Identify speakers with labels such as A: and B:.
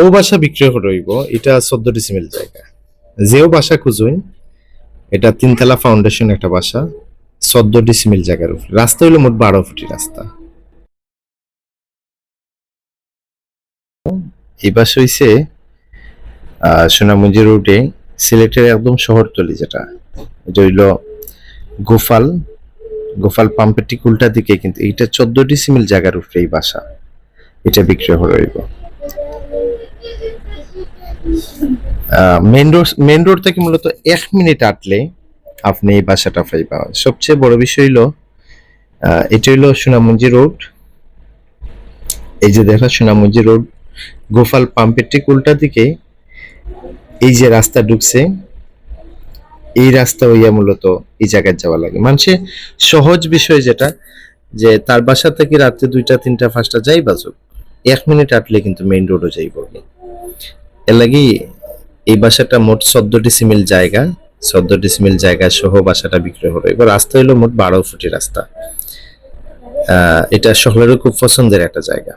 A: ও বাসা বিক্রি রইব এটা চোদ্দ ডিসিমেল জায়গা। যেও বাসা খুঁজুন, এটা তিনতলা ফাউন্ডেশন একটা বাসা, চোদ্দ ডিসিমেল জায়গার উপরে। রাস্তা হইল মোট বারো ফুটি রাস্তা। এই বাসা হইছে সোনামুঞ্জি রোডে, সিলেটের একদম শহরতলি যেটা। এটা হইল গোফাল। গোপাল পাম্পের ঠিক উল্টা দিকে কিন্তু এইটা চোদ্দ ডিসিমিল জায়গার উপরে এই বাসা। এটা বিক্রয় হয়ে রইব মেন রোড মেন রোড থেকে মূলত এক মিনিট আটলে আপনি এই বাসাটা পাইবা সবচেয়ে বড় বিষয় হলো এটা হইল সোনামঞ্জি রোড এই যে দেখা সোনামঞ্জি রোড গোপাল পাম্পের ঠিক উল্টা দিকে এই যে রাস্তা ঢুকছে, এই রাস্তা হইয়া মূলত এই জায়গায় যাওয়া লাগে। মানুষের সহজ বিষয় যেটা, যে তার বাসা থেকে রাত্রে দুইটা, তিনটা, পাঁচটা যাই বাজুক, এক মিনিট আটলে কিন্তু মেইন রোডও যাইব। এর লাগি এই বাসাটা মোট চোদ্দ ডিসিমিল জায়গা, চোদ্দ ডিসিমিল জায়গা সহ বাসাটা বিক্রি হবে এবার রাস্তা হলো মোট বারো ফুটি রাস্তা। এটা শহরেরও খুব পছন্দের একটা জায়গা।